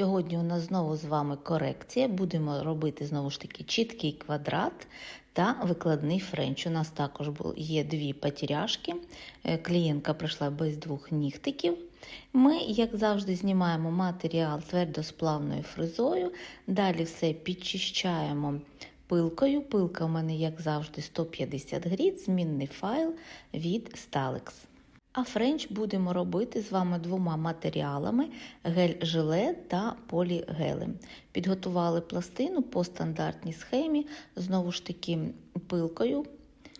Сьогодні у нас знову з вами корекція. Будемо робити знову ж таки чіткий квадрат та викладний френч. У нас також є дві потеряшки. Е, Клієнтка прийшла без двох нігтиків. Ми, як завжди, знімаємо матеріал твердосплавною фрезою. Далі все підчищаємо пилкою. Пилка у мене, як завжди, 150 гріт, змінний файл від Stalex. А френч будемо робити з вами двома матеріалами: гель-жиле та полігелем. Підготували пластину по стандартній схемі, знову ж таки пилкою.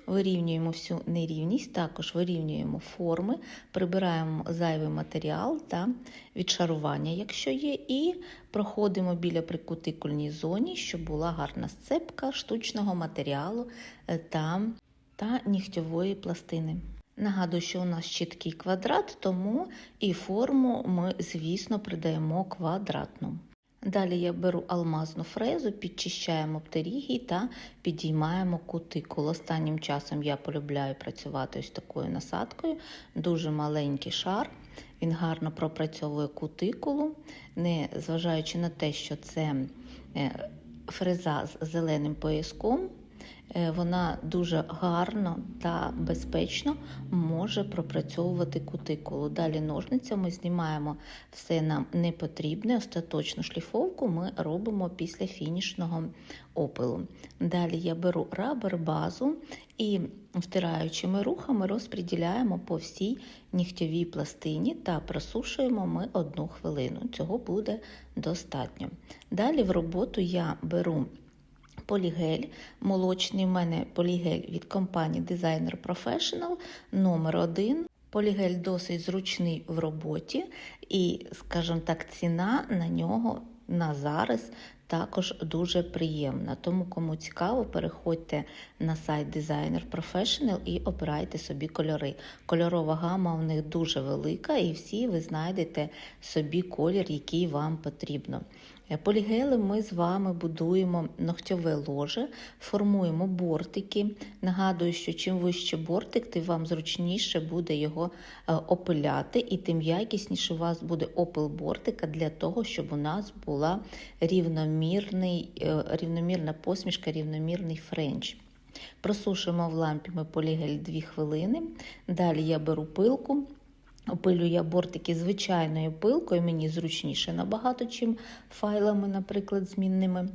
Вирівнюємо всю нерівність, також вирівнюємо форми, прибираємо зайвий матеріал та відшарування, якщо є, і проходимо біля прикутикульній зоні, щоб була гарна сцепка штучного матеріалу е, та, та нігтьової пластини. Нагадую, що у нас чіткий квадрат, тому і форму ми, звісно, придаємо квадратну. Далі я беру алмазну фрезу, підчищаємо птерігій та підіймаємо кутикул. Останнім часом я полюбляю працювати ось такою насадкою. Дуже маленький шар. Він гарно пропрацьовує кутикулу, не зважаючи на те, що це е, фреза з зеленим пояском. Е, Вона дуже гарно та безпечно може пропрацьовувати кутикулу. Далі ножницями знімаємо все нам непотрібне. Остаточну шліфовку ми робимо після фінішного опилу. Далі я беру рабер базу і втираючими рухами розподіляємо по всій нігтьовій пластині та просушуємо ми одну хвилину. Цього буде достатньо. Далі в роботу я беру полігель. Молочний в мене полігель від компанії Designer Professional номер 1 Полігель досить зручний в роботі, і, скажімо так, ціна на нього на зараз також дуже приємна. Тому, кому цікаво, переходьте на сайт Designer Professional і обирайте собі кольори. Кольорова гама у них дуже велика, і всі ви знайдете собі колір, який вам потрібно. Полігели ми з вами будуємо ногтьове ложе, формуємо бортики. Нагадую, що чим вище бортик, тим вам зручніше буде його е, опиляти, і тим якісніше у вас буде опил бортика для того, щоб у нас була е, рівномірна посмішка, рівномірний френч. Просушуємо в лампі ми полігель 2 хвилини. Далі я беру пилку. Опилю я бортики звичайною пилкою, мені зручніше набагато, чим файлами, наприклад, змінними.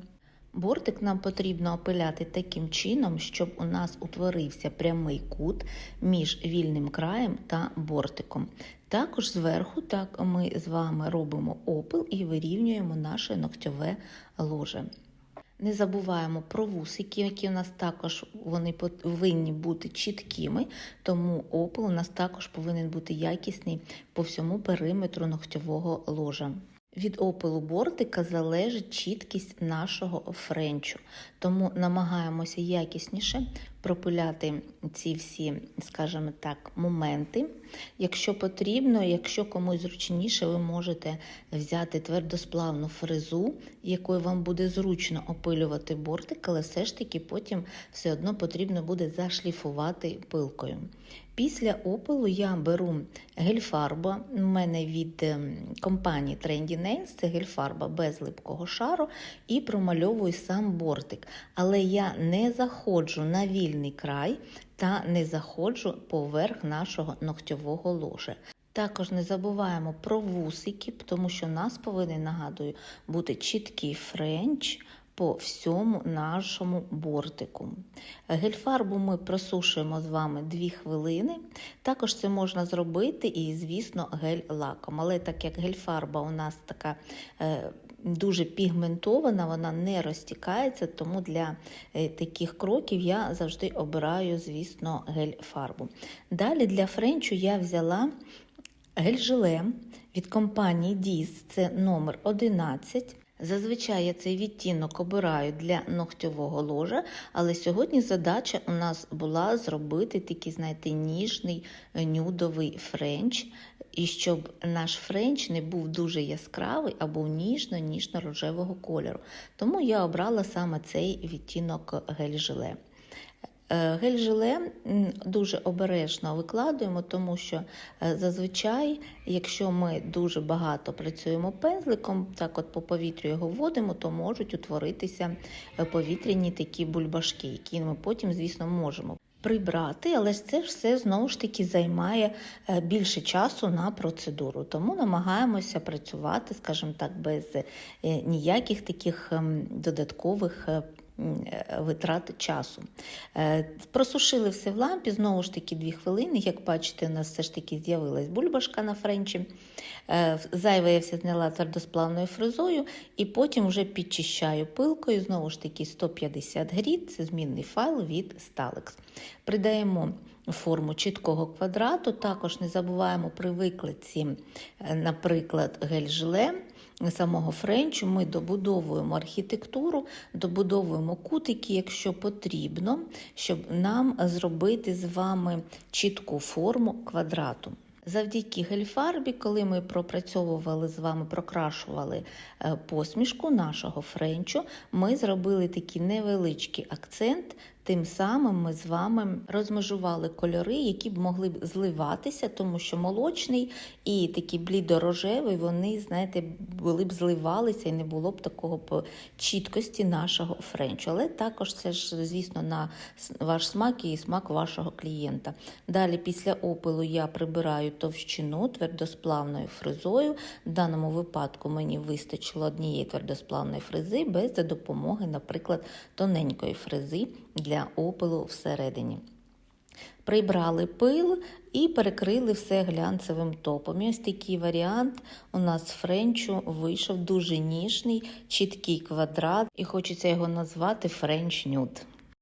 Бортик нам потрібно опиляти таким чином, щоб у нас утворився прямий кут між вільним краєм та бортиком. Також зверху так ми з вами робимо опил і вирівнюємо наше ногтьове ложе. Не забуваємо про вусики, які у нас також вони повинні бути чіткими, тому опил у нас також повинен бути якісний по всьому периметру ногтьового ложа. Від опилу бортика залежить чіткість нашого френчу, тому намагаємося якісніше пропиляти ці всі, скажімо так, моменти. Якщо потрібно, якщо комусь зручніше, ви можете взяти твердосплавну фрезу, якою вам буде зручно опилювати бортик, але все ж таки потім все одно потрібно буде зашліфувати пилкою. Після опилу я беру гельфарба. У мене від ем, компанії Trendy Nails, це гельфарба без липкого шару, і промальовую сам бортик. Але я не заходжу на вільний край та не заходжу поверх нашого ногтьового ложа. Також не забуваємо про вусики, тому що нас повинен, нагадую, бути чіткий френч по всьому нашому бортику. Гельфарбу ми просушуємо з вами 2 хвилини. Також це можна зробити і, звісно, гель-лаком. Але так як гельфарба у нас така е, дуже пігментована, вона не розтікається, тому для е, таких кроків я завжди обираю, звісно, гель-фарбу. Далі для френчу я взяла гель-жиле від компанії Diz, це номер 11. Зазвичай я цей відтінок обираю для ногтьового ложа, але сьогодні задача у нас була зробити такий, знаєте, ніжний е, нюдовий френч, і щоб наш френч не був дуже яскравий, а був ніжно-ніжно-рожевого кольору. Тому я обрала саме цей відтінок гель-жиле. Е, Гель-желе дуже обережно викладуємо, тому що е, зазвичай, якщо ми дуже багато працюємо пензликом, так от по повітрю його вводимо, то можуть утворитися е, повітряні такі бульбашки, які ми потім, звісно, можемо прибрати, але це все знову ж таки займає е, більше часу на процедуру. Тому намагаємося працювати, скажімо так, без е, ніяких таких ем, додаткових. Е, Витрат часу. Е, Просушили все в лампі, знову ж таки 2 хвилини. Як бачите, у нас все ж таки з'явилась бульбашка на френчі. Е, Зайве я все зняла твердосплавною фрезою і потім вже підчищаю пилкою. Знову ж таки 150 гріт, це змінний файл від Stalex. Придаємо форму чіткого квадрату. Також не забуваємо при викладці, наприклад, гель-желе самого френчу. Ми добудовуємо архітектуру, добудовуємо кутики, якщо потрібно, щоб нам зробити з вами чітку форму квадрату. Завдяки гельфарбі, коли ми пропрацьовували з вами, прокрашували е, посмішку нашого френчу, ми зробили такий невеличкий акцент. Тим самим ми з вами розмежували кольори, які б могли б зливатися, тому що молочний і такий блідорожевий, вони, знаєте, були б зливалися і не було б такого б чіткості нашого френчу. Але також це ж, звісно, на ваш смак і смак вашого клієнта. Далі, після опилу, я прибираю товщину твердосплавною фрезою. В даному випадку мені вистачило однієї твердосплавної фрези без допомоги, наприклад, тоненької фрези для опилу всередині. Прибрали пил і перекрили все глянцевим топом. Ось такий варіант у нас френчу вийшов дуже ніжний, чіткий квадрат, і хочеться його назвати френч нюд.